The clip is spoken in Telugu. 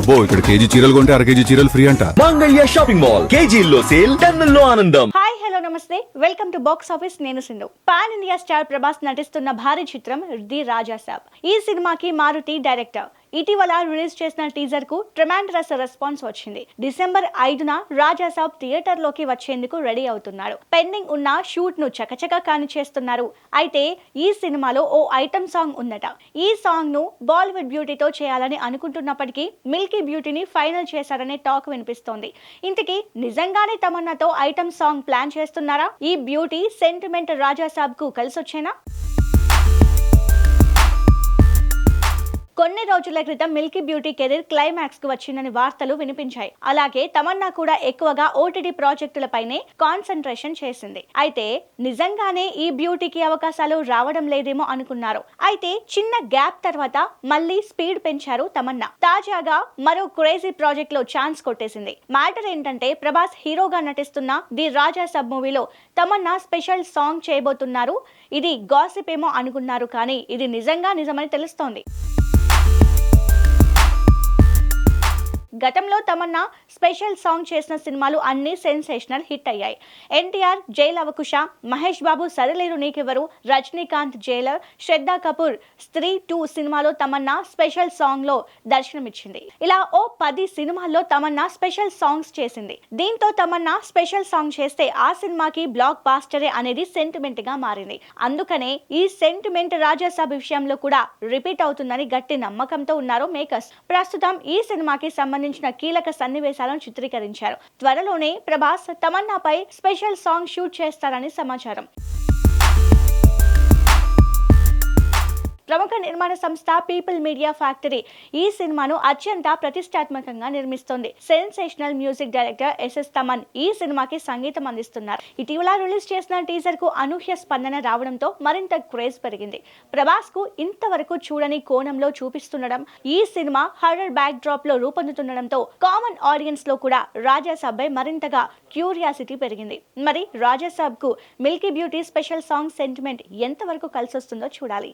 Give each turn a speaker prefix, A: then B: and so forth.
A: అబ్బో ఇక్కడ కేజీ చీరలు కొంటే అర కేజీ చీరలు ఫ్రీ అంట.
B: Mangalya shopping mall. కేజీల్లో సేల్ టన్నుల్లో ఆనందం.
C: హాయ్ హలో నమస్తే. Welcome to box office. నేను Sindhu. Pan India star Prabhas నటిస్తున్న భారీ చిత్రం ది రాజా సాబ్ ఈ సినిమాకి మారుతి డైరెక్టర్. ఇటీవల రిలీజ్ చేసిన టీజర్కు ట్రమాండరస్ రెస్పాన్స్ వచ్చింది. డిసెంబర్ ఐదున రాజాసాబ్ థియేటర్లోకి వచ్చేందుకు రెడీ అవుతున్నాడు. పెండింగ్ ఉన్న షూట్ను చకచక కాని చేస్తున్నారు. అయితే ఈ సినిమాలో ఓ ఐటమ్ సాంగ్ ఉందట. ఈ సాంగ్ను బాలీవుడ్ బ్యూటీతో చేయాలని అనుకుంటున్నప్పటికీ మిల్కీ బ్యూటీని ఫైనల్ చేశారనే టాక్ వినిపిస్తోంది. ఇంతకీ నిజంగానే తమన్నాతో ఐటమ్ సాంగ్ ప్లాన్ చేస్తున్నారా? ఈ బ్యూటీ సెంటిమెంట్ రాజాసాబ్కు కలిసొచ్చేనా? రోజుల క్రితం మిల్కీ బ్యూటీ కెరీర్ క్లైమాక్స్కు వచ్చిందని వార్తలు వినిపించాయి. అలాగే తమన్నా కూడా ఎక్కువగా ఓటీటీ ప్రాజెక్టులపైనే కాన్సన్ట్రేషన్ చేసింది. అయితే నిజంగానే ఈ బ్యూటీకి అవకాశాలు రావడం లేదేమో అనుకున్నారు. అయితే చిన్న గ్యాప్ తర్వాత మళ్ళీ స్పీడ్ పెంచారు తమన్నా. తాజాగా మరో క్రేజీ ప్రాజెక్ట్లో ఛాన్స్ కొట్టేసింది. మ్యాటర్ ఏంటంటే ప్రభాస్ హీరోగా నటిస్తున్న ది రాజా సబ్ మూవీలో తమన్నా స్పెషల్ సాంగ్ చేయబోతున్నారు. ఇది గాసిప్ ఏమో అనుకున్నారు కానీ ఇది నిజంగా నిజమని తెలుస్తోంది. గతంలో తమన్నా స్పెషల్ సాంగ్ చేసిన సినిమాలు అన్ని సెన్సేషనల్ హిట్ అయ్యాయి. ఎన్టీఆర్ జైల్ అవకుశ మహేష్ బాబు సరలేరు నీకెవరు రజనీకాంత్ జైలర్ శ్రద్ధా కపూర్ స్త్రీ టూ సినిమాలో తమన్నా స్పెషల్ సాంగ్లో దర్శనమిచ్చింది. ఇలా ఓ పది సినిమాల్లో తమన్నా స్పెషల్ సాంగ్స్ చేసింది. దీంతో తమన్నా స్పెషల్ సాంగ్ చేస్తే ఆ సినిమాకి బ్లాక్ బాస్టరే అనేది సెంటిమెంట్గా మారింది. అందుకనే ఈ సెంటిమెంట్ రాజాసాబ్ విషయంలో కూడా రిపీట్ అవుతుందని గట్టి నమ్మకంతో ఉన్నారు మేకర్స్. ప్రస్తుతం ఈ సినిమాకి సంబంధించి సంబంధించిన కీలక సన్నివేశాలను చిత్రీకరించారు. త్వరలోనే ప్రభాస్ తమన్నాపై స్పెషల్ సాంగ్ షూట్ చేస్తారని సమాచారం. ప్రముఖ నిర్మాణ సంస్థ పీపుల్ మీడియా ఫ్యాక్టరీ ఈ సినిమాను అత్యంత ప్రతిష్టాత్మకంగా నిర్మిస్తోంది. Sensational music director SS Thaman ఈ సినిమాకి సంగీతం అందిస్తున్నారు. ఇటీవల రిలీజ్ చేసిన టీజర్కు అనూహ్య స్పందన రావడంతో మరింత క్రేజ్ పెరిగింది. ప్రభాస్కు ఇంతవరకు చూడని కోణంలో చూపిస్తుండడం ఈ సినిమా హర్రర్ బ్యాక్ డ్రాప్లో రూపొందుతుండడంతో కామన్ ఆడియన్స్లో కూడా రాజాసాబ్ మరింతగా క్యూరియాసిటీ పెరిగింది. మరి రాజాసాబ్కు milky beauty special song sentiment ఎంతవరకు కలిసొస్తుందో చూడాలి.